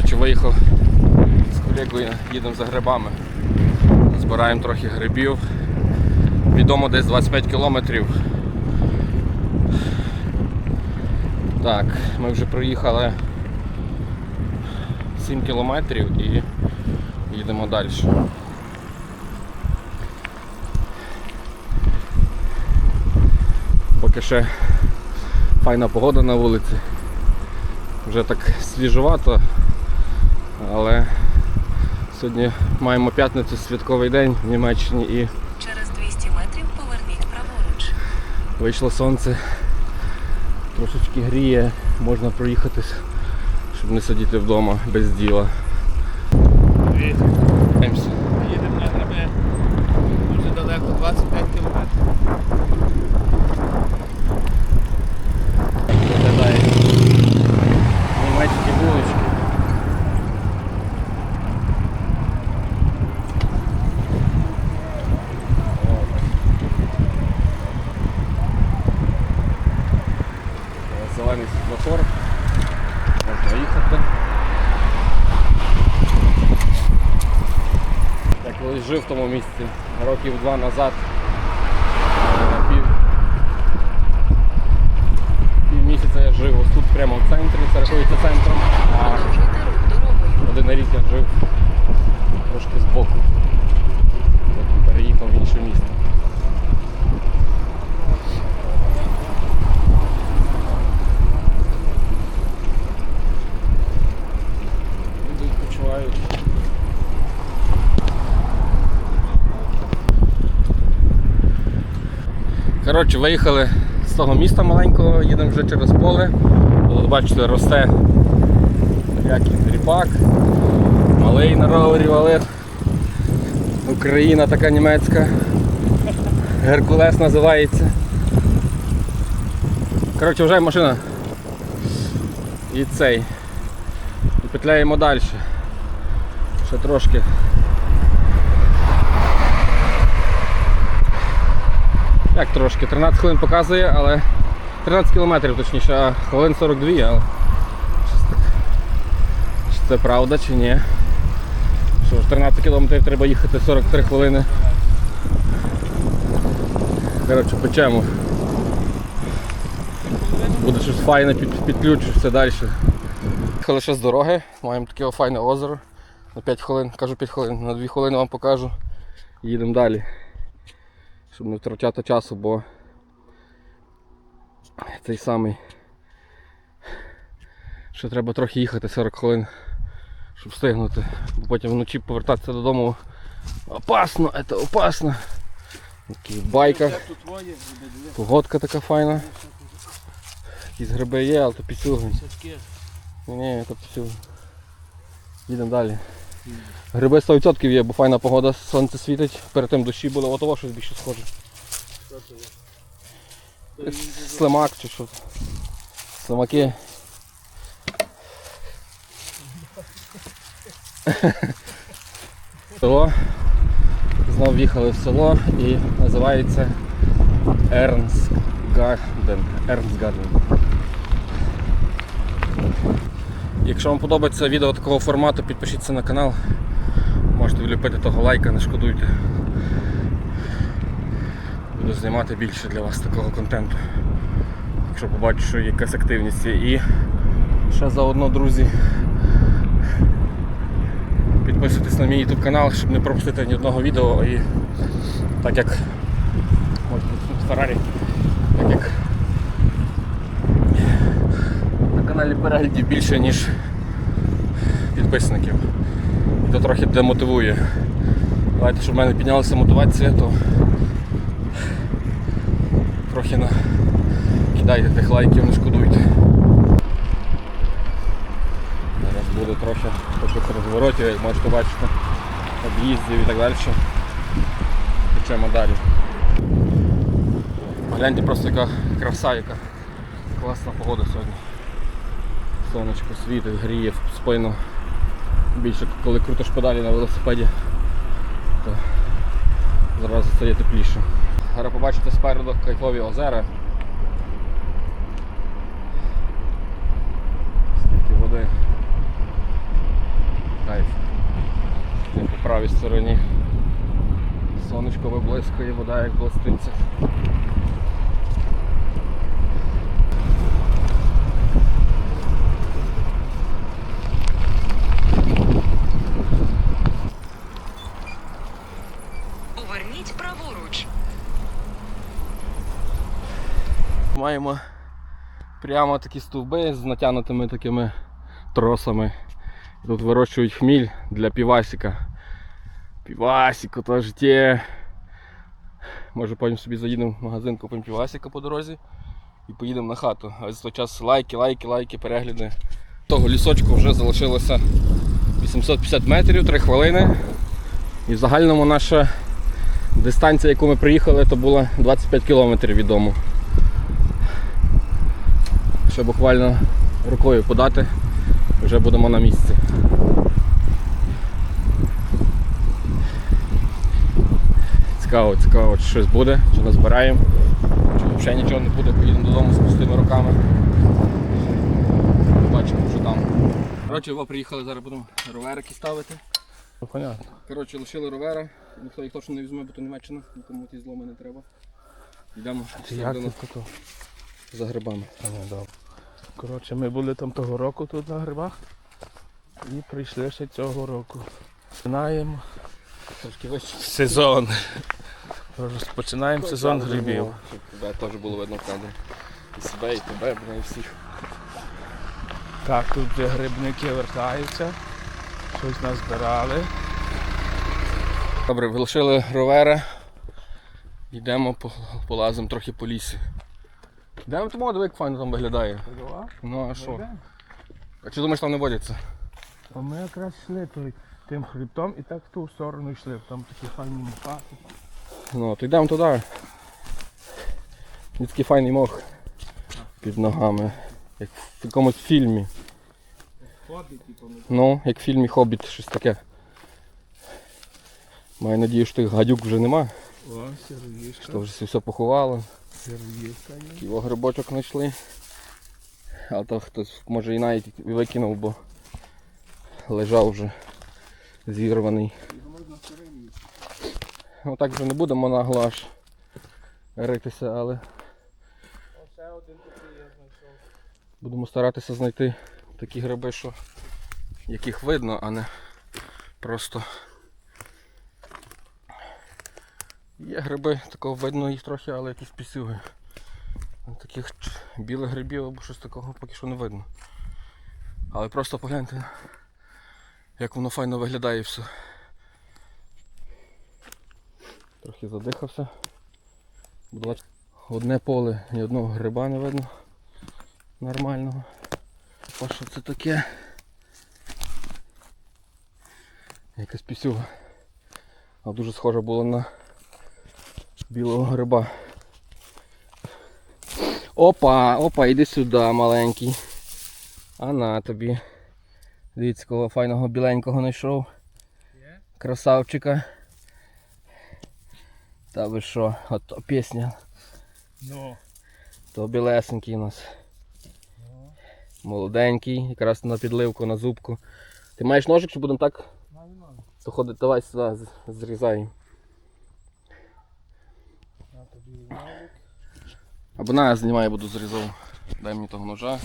Коротше, виїхав з колегою, їдемо за грибами. Збираємо трохи грибів. Відомо десь 25 кілометрів. Так, ми вже проїхали 7 кілометрів і їдемо далі. Поки ще файна погода на вулиці. Вже так свіжувато, але сьогодні маємо п'ятницю святковий день в Німеччині і Через 200 метрів поверніть праворуч. вийшло сонце, трошечки гріє, можна проїхатись, щоб не сидіти вдома без діла. Привіт. Даємося. Їдемо на гриби. Дуже далеко, 25 кілометрів. Виглядає німецькі вулички. О, Зелений світлофор. Можна їхати. Я колись жив в тому місці років два назад. Е, Пів, пів місяця я жив ось тут прямо в центрі, це рахується центром. А Продовжуйте рух дорогою. один рік я жив трошки збоку. Потім переїхав в інше місто. Люди відпочивають. Коротше, виїхали з того міста маленького, їдемо вже через поле. Бачите, росте який ріпак, малий на ровері валет. Україна така німецька. Геркулес називається. Коротше, вже машина. І цей. І петляємо далі. Ще трошки. Як трошки? 13 хвилин показує, але 13 кілометрів точніше, а хвилин 42, але так. Чи це правда чи ні? Що ж, 13 кілометрів треба їхати 43 хвилини. Коротше, печемо. Буде щось файне, під, підключишся далі. Їхали ще з дороги, маємо таке файне озеро. На 5 хвилин, кажу 5 хвилин, на 2 хвилини вам покажу. Їдемо далі. Щоб не втрачати часу, бо цей самий. Ще треба трохи їхати 40 хвилин, щоб встигнути. Бо потім вночі повертатися додому опасно, це опасно. Такі диви. погодка така файна. Якісь гриби є, але то. Садки. Ні, то пісюги. Їдемо далі. Гриби 100% є, бо файна погода, сонце світить, перед тим дощі було, отово щось більше схоже. Слимак чи що. Слимаки. Село. Знов в'їхали в село і називається Ернсгарден. Ернсгарден. Якщо вам подобається відео такого формату, підпишіться на канал. Можете вліпити того лайка, не шкодуйте. Буду знімати більше для вас такого контенту. Якщо побачу, що якась активність є. І ще заодно, друзі, підписуйтесь на мій YouTube канал, щоб не пропустити ні одного відео. І так як можна Феррарі, так як на каналі переглядів більше, ніж підписників. І то трохи демотивує. Давайте, щоб в мене піднялася мотивація, то трохи на кидайте тих лайків, не шкодуйте. Зараз буде трохи таких розворотів, як можете бачити, об'їздів і так далі. Печемо далі. Гляньте просто яка краса, яка класна погода сьогодні. Сонечко світить, гріє в спину. Більше коли крутиш подалі на велосипеді, то зразу стає тепліше. Зараз побачите спереду кайфові озера. Скільки води. Кайф. По правій стороні. Сонечко виблискує, вода як блиститься. Маємо прямо такі стовби з натягнутими такими тросами. Тут вирощують хміль для півасіка. Півасіку то життя. Може потім собі заїдемо в магазин, купимо півасіка по дорозі і поїдемо на хату. А за той час лайки, лайки, лайки, перегляди. Того лісочку вже залишилося 850 метрів, 3 хвилини. І в загальному наша дистанція, яку ми приїхали, то була 25 кілометрів від дому. Ще буквально рукою подати, вже будемо на місці. Цікаво, цікаво, чи щось буде, чи назбираємо, чи взагалі нічого не буде, поїдемо додому з пустими руками. Бачимо, що там. Коротше, його приїхали, зараз будемо роверики ставити. Ну, понятно. Коротше, лишили ровера, ніхто їх точно не візьме, бо то Німеччина, нікому ті зломи не треба. Йдемо як тут? За грибами. А, ну, добре. Коротше, ми були там того року тут на грибах і прийшли ще цього року. Починаємо сезон. Розпочинаємо сезон грибів. Тебе теж було видно в. І себе, і тебе, і всіх. Так, тут вже грибники вертаються. Щось назбирали. Добре, вилишили ровера. Йдемо, полазимо трохи по лісі. Йдемо тому, диви, як файно там виглядає. Ну а що? А чи думаєш там не водяться? А ми якраз йшли той, тим хребтом і так в ту сторону йшли. Там такі файні мухати. Ну, то йдемо туди. Такий файний мох під ногами. Як в якомусь фільмі. Ходить, типу, Ну, як в фільмі Хобіт, щось таке. Маю надію, що тих гадюк вже нема, О, що вже все поховало. Сіровішка є. Його грибочок знайшли. А то хтось може і навіть викинув, бо лежав вже зірваний. Ну так вже не будемо нагло аж ритися, але знайшов. будемо старатися знайти такі гриби, що яких видно, а не просто. Є гриби, такого видно їх трохи, але якісь пісюги. Таких білих грибів або щось такого поки що не видно. Але просто погляньте, як воно файно виглядає все. Трохи задихався. Одне поле, ні одного гриба не видно. Нормального. А що це таке? Якась пісюга. А дуже схоже було на білого гриба. Опа, опа, іди сюди, маленький. А на тобі. Дивіться, кого файного біленького знайшов. Красавчика. Та ви що, ото пісня. Ну. То білесенький у нас. Молоденький, якраз на підливку, на зубку. Ти маєш ножик чи будемо так? Маю ноги. То ходи, давай сюди зрізаємо. Тобі ножик. Або на я знімаю, буду зрізав. Дай мені того ножа.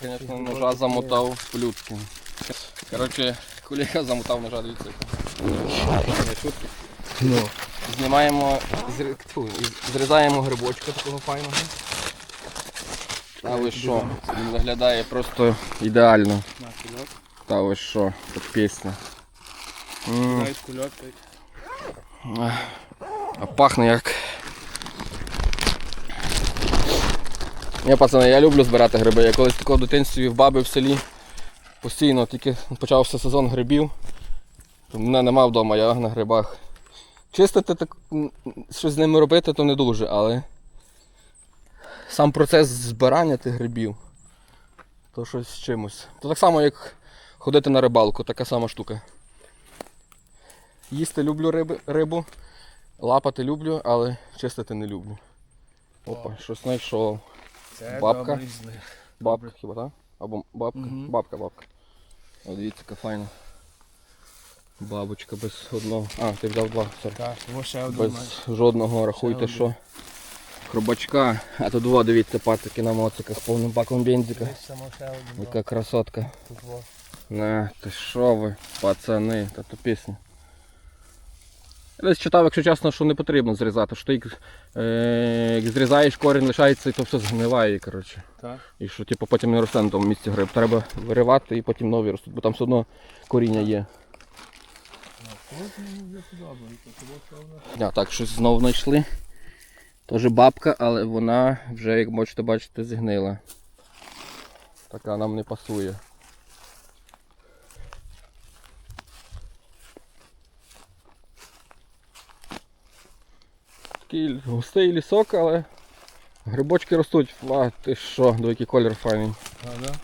Ти, звісно, ножа замотав по-людськи. Коротше, колега замотав ножа, дивіться. Шутки. Ну. Знімаємо, тьфу, зрізаємо грибочка такого файного. Та ви що, він виглядає просто ідеально. Та ви що, тут пісня. М. Навіть кульок. А пахне як. Ні, пацани, я люблю збирати гриби. Я колись такого в дитинстві в баби в селі постійно тільки почався сезон грибів. То мене нема вдома, я на грибах. Чистити так, м, щось з ними робити, то не дуже, але сам процес збирання тих грибів, то щось з чимось. То так само, як ходити на рибалку, така сама штука. Їсти люблю риби, рибу, лапати люблю, але чистити не люблю. Опа, щось знайшов. Це Бабка. Бабка хіба, так? Або бабка? Мгм. Бабка, бабка. О, дивіться, яка файна. Бабочка без одного. А, ти взяв два, сорі. Так, ось ще один Без маєш. жодного рахуйте, один. що. Хробачка. А тут два, дивіться, пацики на моциках, повним баком бензика. Один. Яка красотка. Тут. Не, ти що ви, пацани, та то пісня. Я десь читав, якщо чесно, що не потрібно зрізати, що ти як, е, як зрізаєш, корінь лишається і то все згниває, коротше. Так. І що типу, потім не росте на тому місці гриб. Треба виривати і потім нові ростуть, бо там все одно коріння є. А, так, щось знову знайшли. Теж бабка, але вона вже, як можете бачити, зігнила. Така нам не пасує. Такий густий лісок, але грибочки ростуть. А, ти що, до який колір файний. А, да?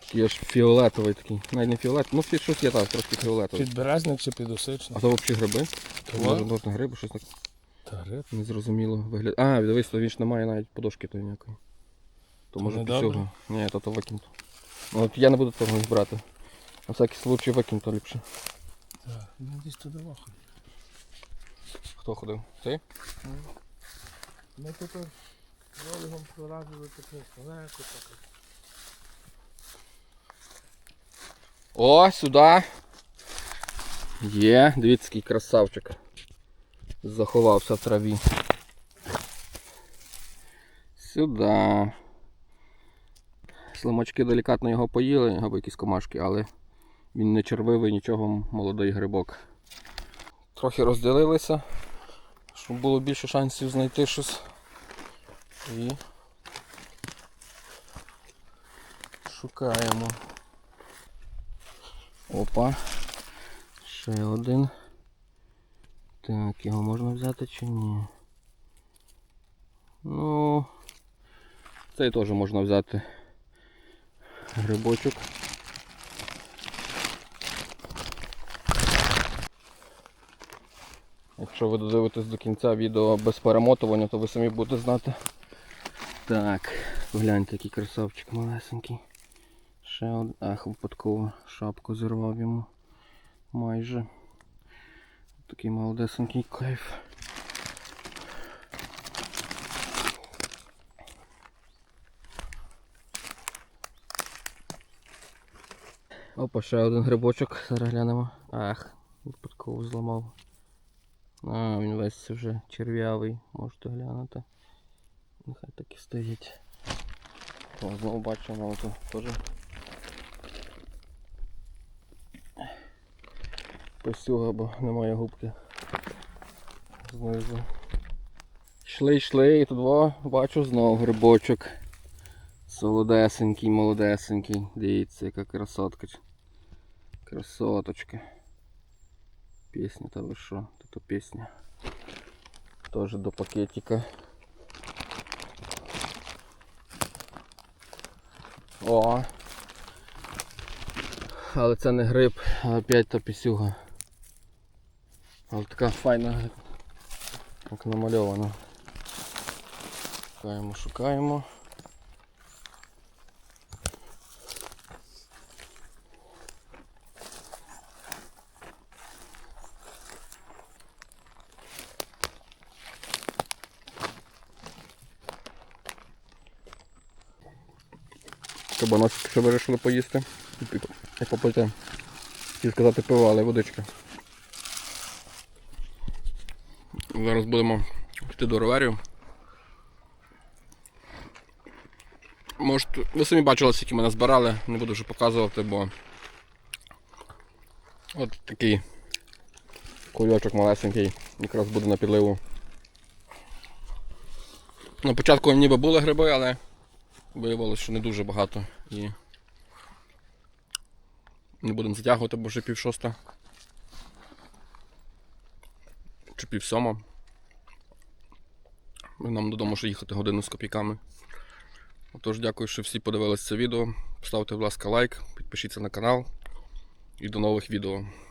Такий аж фіолетовий такий. Навіть не фіолетовий, ну фі- щось є так, трошки фіолетовий. Підберезник чи А то взагалі гриби? То Може, можна гриби, щось таке. Та гриб. Незрозуміло вигляд. А, дивись, то він ж не має навіть подошки тої ніякої. То То може під цього. Ні, то то викинь. Ну от я не буду того брати. На всякий случай викинь то ліпше. Так, ну десь туди вахуй. Хто ходив? Ти? Ми тут з Олегом проразили таке далеко так. О, сюди. Є, дивіться, який красавчик. Заховався в траві. Сюди. Слимачки делікатно його поїли, або якісь комашки, але він не червивий, нічого, молодий грибок. Трохи розділилися, щоб було більше шансів знайти щось. І шукаємо. Опа. Ще один. Так, його можна взяти чи ні? Ну. Цей теж можна взяти. Грибочок. Якщо ви додивитесь до кінця відео без перемотування, то ви самі будете знати. Так, гляньте, який красавчик малесенький. Ще один. Ах, випадково шапку зірвав йому. Майже. Такий молодесенький кайф. Опа, ще один грибочок. Зараз глянемо. Ах, випадково зламав. А, він весь вже черв'явий, можете глянути. Нехай так і стоїть. О, знову бачимо, ото теж Писюга, бо немає губки. Знизу. Йшли, йшли, і тут во, бачу знову грибочок. Солодесенький, молодесенький. Дивіться, яка красотка. Красоточка. Пісня, та ви що? Тут пісня. Теж до пакетика. О! Але це не гриб, а опять та пісюга. Але така файна, як намальована. Шукаємо, шукаємо. Кабаносик ще вирішили поїсти. І І попити. Хотів сказати пиво, але водичка. Зараз будемо йти до роверів. Може, ви самі бачили, скільки мене збирали, не буду вже показувати, бо от такий кульочок малесенький, якраз буде на підливу. На початку ніби були гриби, але виявилося, що не дуже багато і не будемо затягувати, бо вже пів шоста. Чи пів сьома. Нам додому ще їхати годину з копійками. Отож, дякую, що всі подивилися це відео. Поставте, будь ласка, лайк, підпишіться на канал і до нових відео.